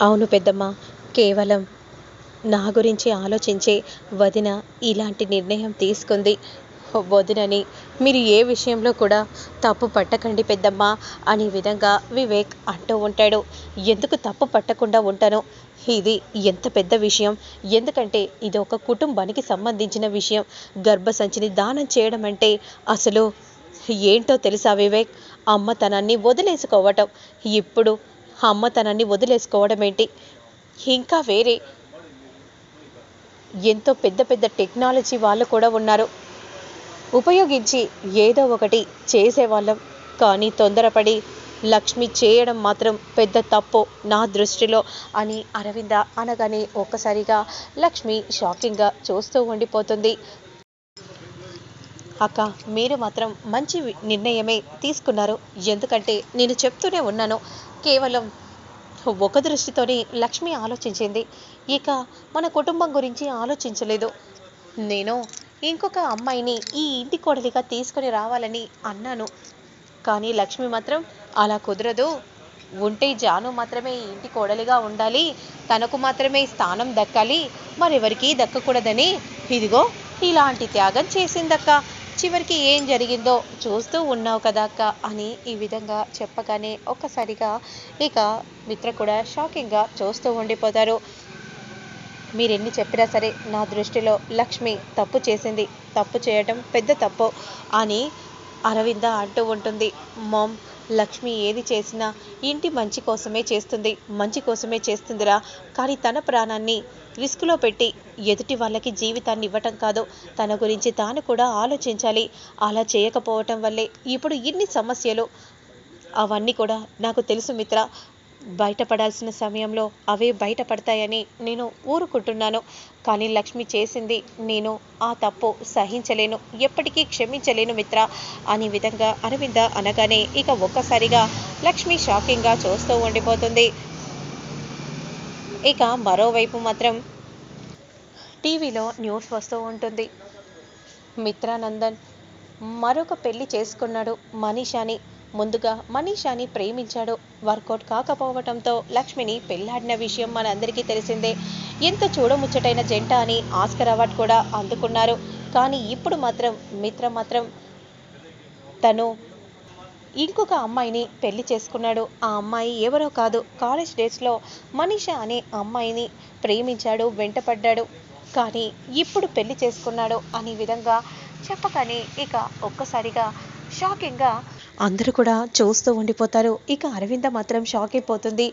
అవును పెద్దమ్మ కేవలం నా గురించి ఆలోచించే వదిన ఇలాంటి నిర్ణయం తీసుకుంది. వదినని మీరు ఏ విషయంలో కూడా తప్పు పట్టకండి పెద్దమ్మ అనే విధంగా వివేక్ అంటూ ఉంటాడు. ఎందుకు తప్పు పట్టకుండా ఉంటాను? ఇది ఎంత పెద్ద విషయం. ఎందుకంటే ఇది ఒక కుటుంబానికి సంబంధించిన విషయం. గర్భసంచిని దానం చేయడం అంటే అసలు ఏంటో తెలుసా వివేక్? అమ్మతనాన్ని వదిలేసుకోవటం. ఇప్పుడు అమ్మతనాన్ని వదిలేసుకోవడం ఏంటి? ఇంకా వేరే. ఎంతో పెద్ద పెద్ద టెక్నాలజీ వాళ్ళు కూడా ఉన్నారు. ఉపయోగించి ఏదో ఒకటి చేసేవాళ్ళం. కానీ తొందరపడి లక్ష్మి చేయడం మాత్రం పెద్ద తప్పు నా దృష్టిలో అని అరవింద అనగానే ఒక్కసారిగా లక్ష్మి షాకింగ్గా చూస్తూ ఉండిపోతుంది. అక్క మీరు మాత్రం మంచి నిర్ణయమే తీసుకున్నారు. ఎందుకంటే నేను చెప్తూనే ఉన్నాను. కేవలం ఒక దృష్టితోనే లక్ష్మి ఆలోచించింది. ఇక మన కుటుంబం గురించి ఆలోచించలేదు. నేను ఇంకొక అమ్మాయిని ఈ ఇంటి కోడలిగా తీసుకొని రావాలని అన్నాను. కానీ లక్ష్మి మాత్రం అలా కుదరదు. ఉంటే జాను మాత్రమే ఈ ఇంటి కోడలిగా ఉండాలి. తనకు మాత్రమే స్థానం దక్కాలి. మరెవరికీ దక్కకూడదని ఇదిగో ఇలాంటి త్యాగం చేసిందక్క. చివరికి ఏం జరిగిందో చూస్తూ ఉన్నావు కదా అక్క అని ఈ విధంగా చెప్పగానే ఒక్కసారిగా ఇక మిత్ర కూడా షాకింగ్గా చూస్తూ ఉండిపోతారు. మీరెన్ని చెప్పినా సరే నా దృష్టిలో లక్ష్మి తప్పు చేసింది. తప్పు చేయటం పెద్ద తప్పు అని అరవింద అంటూ ఉంటుంది. మామ్ లక్ష్మి ఏది చేసినా ఇంటి మంచి కోసమే చేస్తుంది మంచి కోసమే చేస్తుందిరా. కానీ తన ప్రాణాన్ని రిస్క్లో పెట్టి ఎదుటి వాళ్ళకి జీవితాన్ని ఇవ్వటం కాదు. తన గురించి తాను కూడా ఆలోచించాలి. అలా చేయకపోవటం వల్లే ఇప్పుడు ఇన్ని సమస్యలు అవన్నీ కూడా నాకు తెలుసు మిత్ర. బయటపడాల్సిన సమయంలో అవే బయటపడతాయని నేను ఊరుకుంటున్నాను. కానీ లక్ష్మి చేసింది నేను ఆ తప్పు సహించలేను. ఎప్పటికీ క్షమించలేను మిత్ర అనే విధంగా అరవింద అనగానే ఇక ఒక్కసారిగా లక్ష్మి షాకింగ్గా చూస్తూ ఉండిపోతుంది. ఇక మరోవైపు మాత్రం టీవీలో న్యూస్ వస్తూ ఉంటుంది. మిత్రానందన్ మరొక పెళ్ళి చేసుకున్నాడు మనీషాని. ముందుగా మనీషాని ప్రేమించాడు. వర్కౌట్ కాకపోవటంతో లక్ష్మిని పెళ్ళాడిన విషయం మనందరికీ తెలిసిందే. ఎంత చూడముచ్చటైన జంట అని ఆస్కర్ అవార్డ్ కూడా అందుకున్నారు. కానీ ఇప్పుడు మాత్రం మిత్ర మాత్రం తను ఇంకొక అమ్మాయిని పెళ్ళి చేసుకున్నాడు. ఆ అమ్మాయి ఎవరో కాదు. కాలేజ్ డేస్లో మనీషా అనే అమ్మాయిని ప్రేమించాడు వెంటపడ్డాడు. కానీ ఇప్పుడు పెళ్ళి చేసుకున్నాడు అనే విధంగా చెప్పగానే ఇక ఒక్కసారిగా షాకింగ్గా అందరూ కూడా చూస్తూ ఉండిపోతారు. ఇక అరవింద మాత్రం షాక్ అయిపోతుంది.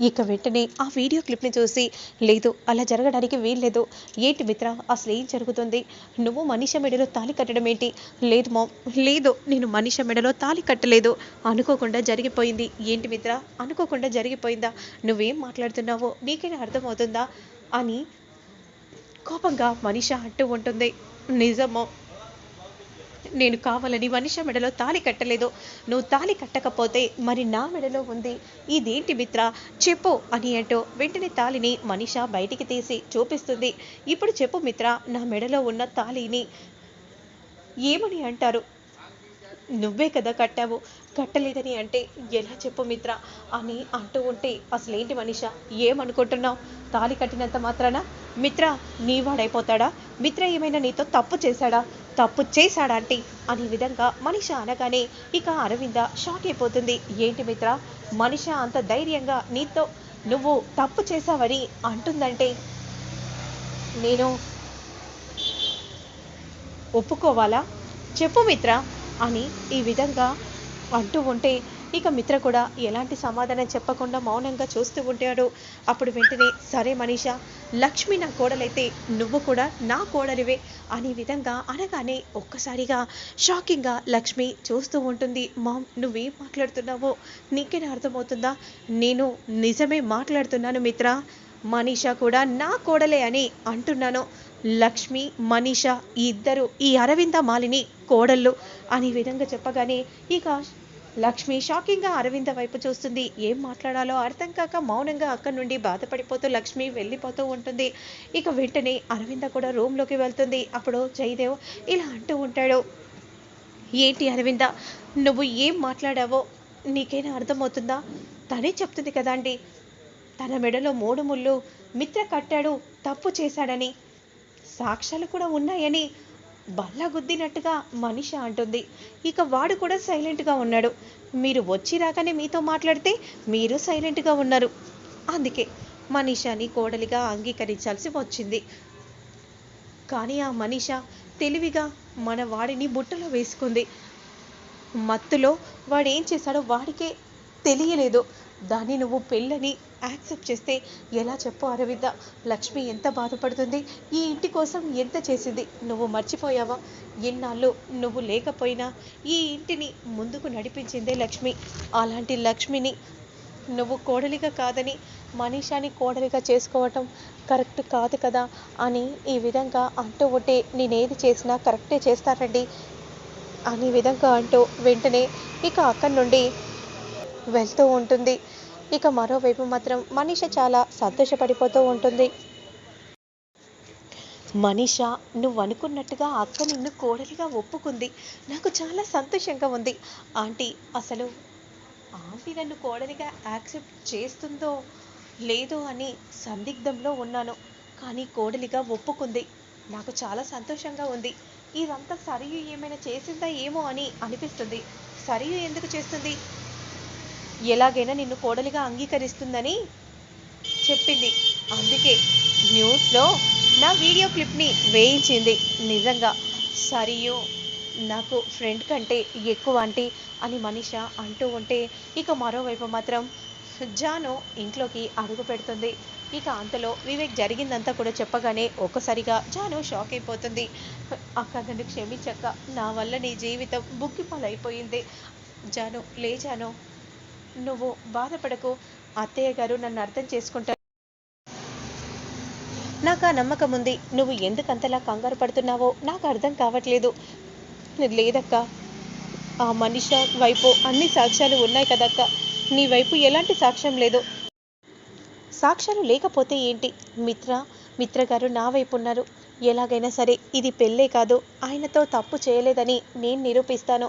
ఇక వెంటనే ఆ వీడియో క్లిప్ని చూసి లేదు అలా జరగడానికి వీల్లేదు. ఏంటి మిత్ర అసలు ఏం జరుగుతుంది? నువ్వు మనిష మెడలో తాళి కట్టడం ఏంటి? లేదు మామ్ లేదు నేను మనిష మెడలో తాళి కట్టలేదు. అనుకోకుండా జరిగిపోయింది. ఏంటి మిత్ర అనుకోకుండా జరిగిపోయిందా? నువ్వేం మాట్లాడుతున్నావో నీకైనా అర్థమవుతుందా? అని కోపంగా మనిష అంటూ ఉంటుంది. నిజమో? నేను కావాలని మనిషి మెడలో తాళి కట్టలేదు. నువ్వు తాళి కట్టకపోతే మరి నా మెడలో ఉంది. ఇదేంటి మిత్ర? చెప్పు అని అంటూ వెంటనే తాళిని మనిష బయటికి తీసి చూపిస్తుంది. ఇప్పుడు చెప్పు మిత్ర నా మెడలో ఉన్న తాళిని ఏమని అంటారు? నువ్వే కదా కట్టావు. కట్టలేదని అంటే ఎలా చెప్పు మిత్ర? అని అంటూ ఉంటే అసలేంటి మనిష? ఏమనుకుంటున్నావు? తాళి కట్టినంత మాత్రాన? మిత్ర నీ వాడైపోతాడా? మిత్ర ఏమైనా నీతో తప్పు చేశాడా? తప్పు చేశాడా అంటే? అనే విధంగా మనిష అనగానే ఇక అరవింద షాక్ అయిపోతుంది. ఏంటి మిత్ర? మనిష అంత ధైర్యంగా నీతో నువ్వు తప్పు చేశావని అంటుందంటే నేను ఒప్పుకోవాలా? చెప్పు మిత్ర అని ఈ విధంగా అంటూ ఉంటే ఇక మిత్ర కూడా ఎలాంటి సమాధానం చెప్పకుండా మౌనంగా చూస్తూ ఉంటాడు. అప్పుడు వెంటనే సరే మనీషా లక్ష్మి నా కోడలైతే నువ్వు కూడా నా కోడలివే అనే విధంగా అనగానే ఒక్కసారిగా షాకింగ్గా లక్ష్మి చూస్తూ ఉంటుంది. మామ్ నువ్వేం మాట్లాడుతున్నావో? నీకేనా అర్థమవుతుందా? నేను నిజమే మాట్లాడుతున్నాను మిత్ర. మనీషా కూడా నా కోడలే అని అంటున్నాను. లక్ష్మి మనీషా ఈ ఇద్దరు ఈ అరవింద మాలిని కోడళ్ళు అనే విధంగా చెప్పగానే ఇక లక్ష్మి షాకింగ్గా అరవింద వైపు చూస్తుంది. ఏం మాట్లాడాలో అర్థం కాక మౌనంగా అక్కడి నుండి బాధపడిపోతూ లక్ష్మి వెళ్ళిపోతూ ఉంటుంది. ఇక వెంటనే అరవింద కూడా రూమ్లోకి వెళ్తుంది. అప్పుడు జయదేవ్ ఇలా అంటూ ఉంటాడు. ఏంటి అరవింద నువ్వు ఏం మాట్లాడావో నీకైనా అర్థమవుతుందా? తనే చెప్తుంది కదా అండి తన మెడలో మూడు ముళ్ళు మిత్ర కట్టాడు తప్పు చేశాడని. సాక్ష్యాలు కూడా ఉన్నాయని బల్ల గుద్దినట్టుగా మనిష అంటుంది. ఇక వాడు కూడా సైలెంట్గా ఉన్నాడు. మీరు వచ్చి రాగానే మీతో మాట్లాడితే మీరు సైలెంట్గా ఉన్నారు. అందుకే మనీషాని కోడలిగా అంగీకరించాల్సి వచ్చింది. కానీ ఆ మనీష తెలివిగా మన వాడిని బుట్టలో వేసుకుంది. మత్తులో వాడు ఏం చేశాడో వాడికే తెలియలేదు. దాన్ని నువ్వు పెళ్ళని యాక్సెప్ట్ చేస్తే ఎలా చెప్పు అరవింద? లక్ష్మి ఎంత బాధపడుతుంది? ఈ ఇంటి కోసం ఎంత చేసింది? నువ్వు మర్చిపోయావా? ఎన్నాళ్ళు నువ్వు లేకపోయినా ఈ ఇంటిని ముందుకు నడిపించిందే లక్ష్మి. అలాంటి లక్ష్మిని నువ్వు కోడలిగా కాదని మనీషాని కోడలిగా చేసుకోవటం కరెక్ట్ కాదు కదా అని ఈ విధంగా అంటూ ఉంటే నేనేది చేసినా కరెక్టే చేస్తానండి అనే విధంగా అంటూ వెంటనే ఇక అక్కడి నుండి వెళ్తూ ఉంటుంది. ఇక మరోవైపు మాత్రం మనిష చాలా సంతోషపడిపోతూ ఉంటుంది. మనీష నువ్వు అనుకున్నట్టుగా అక్క నిన్ను కోడలిగా ఒప్పుకుంది. నాకు చాలా సంతోషంగా ఉంది. ఆంటీ అసలు ఆంటీ నన్ను కోడలిగా యాక్సెప్ట్ చేస్తుందో లేదో అని సందిగ్ధంలో ఉన్నాను. కానీ కోడలిగా ఒప్పుకుంది. నాకు చాలా సంతోషంగా ఉంది. ఇదంతా సరియు ఏమైనా చేసిందా ఏమో అని అనిపిస్తుంది. సరియు ఎందుకు చేస్తుంది? ఎలాగైనా నిన్ను కోడలిగా అంగీకరిస్తుందని చెప్పింది. అందుకే న్యూస్లో నా వీడియో క్లిప్ని వేయించింది. నిజంగా. సరియు నాకు ఫ్రెండ్ కంటే ఎక్కువ అంటే అని మనిష అంటూ ఉంటే ఇక మరోవైపు మాత్రం జాను ఇంట్లోకి అడుగు పెడుతుంది. ఇక అంతలో వివేక్ జరిగిందంతా కూడా చెప్పగానే ఒక్కసారిగా జాను షాక్ అయిపోతుంది. అక్క నన్ను క్షమించక్క. నా వల్ల నీ జీవితం బుక్కిపాలైపోయింది జాను లే జాను నువ్వు బాధపడకు. అత్తయ్య గారు నన్ను అర్థం చేసుకుంటారు. నాకు ఆ నమ్మకం ఉంది. నువ్వు ఎందుకంతలా కంగారు పడుతున్నావో నాకు అర్థం కావట్లేదు. లేదక్క. ఆ మనిష వైపు అన్ని సాక్ష్యాలు ఉన్నాయి కదక్క. నీ వైపు ఎలాంటి సాక్ష్యం లేదు. సాక్ష్యాలు లేకపోతే ఏంటి? మిత్ర మిత్ర గారు నా వైపు ఉన్నారు. ఎలాగైనా సరే ఇది పెళ్ళే కాదు. ఆయనతో తప్పు చేయలేదని నేను నిరూపిస్తాను.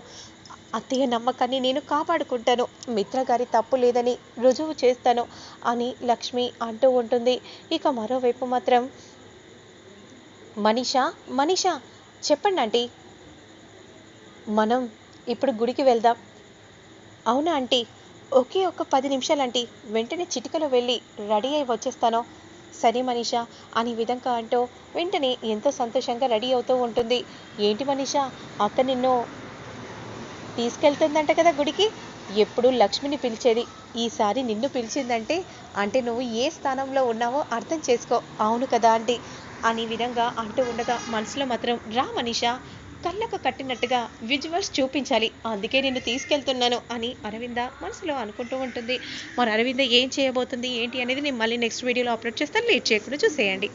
అత్తయ్య నమ్మకాన్ని నేను కాపాడుకుంటాను. మిత్ర గారి తప్పు లేదని రుజువు చేస్తాను అని లక్ష్మి అంటూ ఉంటుంది. ఇక మరోవైపు మాత్రం మనీషా మనీషా చెప్పండి ఆంటీ. మనం ఇప్పుడు గుడికి వెళ్దాం. అవునా ఆంటీ? ఒకే ఒక్క పది నిమిషాలు ఆంటీ. వెంటనే చిటికలో వెళ్ళి రెడీ అయి వచ్చేస్తాను. సరే మనీషా అని విధంగా అంటూ వెంటనే ఎంతో సంతోషంగా రెడీ అవుతూ ఉంటుంది. ఏంటి మనీషా? అత్త నిన్ను తీసుకెళ్తుందంట కదా గుడికి. ఎప్పుడు లక్ష్మిని పిలిచేది. ఈసారి నిన్ను పిలిచిందంటే అంటే నువ్వు ఏ స్థానంలో ఉన్నావో అర్థం చేసుకో. అవును కదా ఆంటీ. అని విధంగా అంటూ ఉండగా మనసులో మాత్రం రా మనీషా కళ్ళకు కట్టినట్టుగా విజువల్స్ చూపించాలి. అందుకే నిన్ను తీసుకెళ్తున్నాను అని అరవింద మనసులో అనుకుంటూ ఉంటుంది. మరి అరవింద ఏం చేయబోతుంది ఏంటి అనేది నేను మళ్ళీ నెక్స్ట్ వీడియోలో అప్లోడ్ చేస్తాను. లేట్ చేయకుండా చూసేయండి.